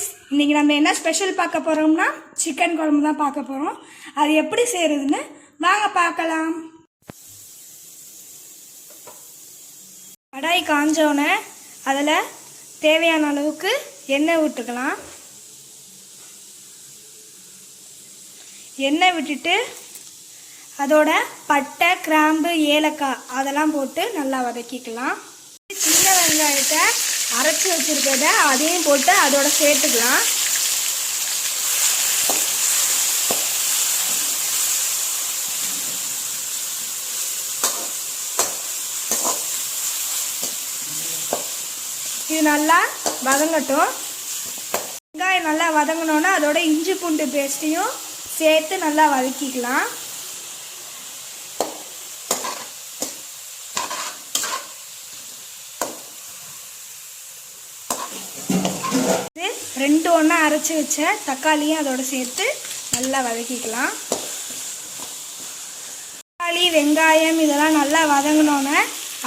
Friends இன்றைக்கி நம்ம என்ன ஸ்பெஷல் பார்க்க போகிறோம்னா சிக்கன் குழம்பு தான் பார்க்க போகிறோம் அது எப்படி செய்கிறதுன்னு வாங்க பார்க்கலாம். கடாய் காஞ்சோடனே அதில் தேவையான அளவுக்கு எண்ணெய் விட்டுக்கலாம். எண்ணெய் விட்டுட்டு அதோட பட்டை கிராம்பு ஏலக்காய் அதெல்லாம் போட்டு நல்லா வதக்கிக்கலாம். சின்ன வெங்காயத்தை அரைச்சி வச்சிருக்கிறத அதையும் போட்டு அதோட சேர்த்துக்கலாம். இது நல்லா வதங்கட்டும். வெங்காயம் நல்லா வதங்கினோன்னா அதோட இஞ்சி பூண்டு பேஸ்ட்டையும் சேர்த்து நல்லா வதக்கிக்கலாம். இது ரெண்டு ஒன்றா அரைச்சி வச்ச தக்காளியும் அதோட சேர்த்து நல்லா வதக்கிக்கலாம். தக்காளி வெங்காயம் இதெல்லாம் நல்லா வதங்கினோன்னே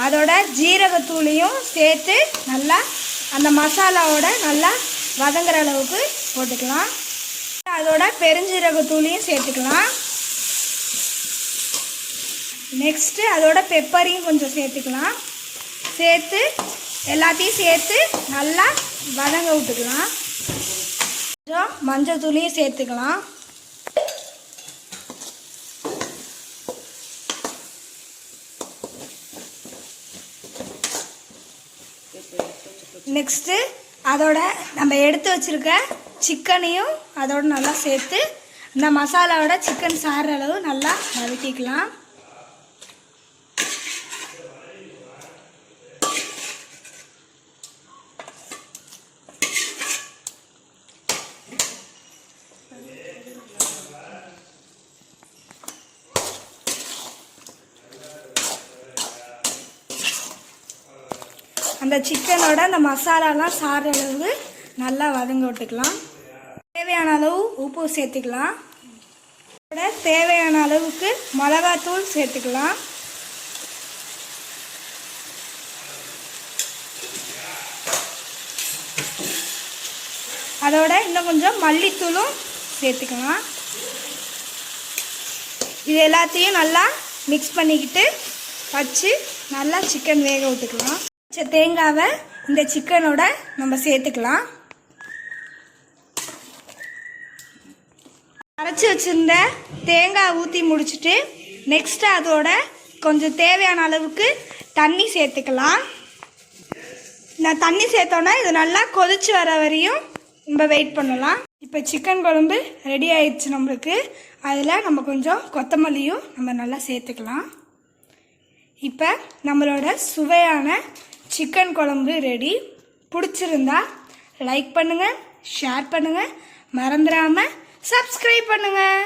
அதோட ஜீரகத்தூளையும் சேர்த்து நல்லா அந்த மசாலாவோட நல்லா வதங்குற அளவுக்கு போட்டுக்கலாம். அதோட பெருஞ்சீரகத்தூளையும் சேர்த்துக்கலாம். நெக்ஸ்ட்டு அதோட பெப்பரையும் கொஞ்சம் சேர்த்துக்கலாம். சேர்த்து எல்லாத்தையும் சேர்த்து நல்லா வதங்க விட்டுக்கலாம். கொஞ்சம் மஞ்சள் தூளையும் சேர்த்துக்கலாம். நெக்ஸ்ட்டு அதோட நம்ம எடுத்து வச்சிருக்க சிக்கனையும் அதோட நல்லா சேர்த்து இந்த மசாலாவோட சிக்கன் சாடுற அளவு நல்லா வதக்கிக்கலாம். அந்த சிக்கனோட அந்த மசாலாலாம் சாடுற அளவு நல்லா வதங்க விட்டுக்கலாம். தேவையான அளவு உப்பு சேர்த்துக்கலாம். அதோட தேவையான அளவுக்கு மிளகாத்தூள் சேர்த்துக்கலாம். அதோட இன்னும் கொஞ்சம் மல்லித்தூளும் சேர்த்துக்கலாம். இது எல்லாத்தையும் நல்லா மிக்ஸ் பண்ணிக்கிட்டு வச்சு நல்லா சிக்கன் வேக விட்டுக்கலாம். தேங்காவை இந்த சிக்கனோட நம்ம சேர்த்துக்கலாம். அரைச்சி வச்சிருந்த தேங்காய் ஊற்றி முடிச்சுட்டு நெக்ஸ்ட் அதோட கொஞ்சம் தேவையான அளவுக்கு தண்ணி சேர்த்துக்கலாம். நான் தண்ணி சேர்த்தோன்னா இது நல்லா கொதிச்சு வர வரையும் நம்ம வெயிட் பண்ணலாம். இப்போ சிக்கன் குழம்பு ரெடி ஆயிடுச்சு நம்மளுக்கு. அதில் நம்ம கொஞ்சம் கொத்தமல்லியும் நம்ம நல்லா சேர்த்துக்கலாம். இப்போ நம்மளோட சுவையான சிக்கன் குழம்பு ரெடி பிடிச்சிருந்தா லைக் பண்ணுங்கள் ஷேர் பண்ணுங்கள் மறந்துடாமல் சப்ஸ்கிரைப் பண்ணுங்கள்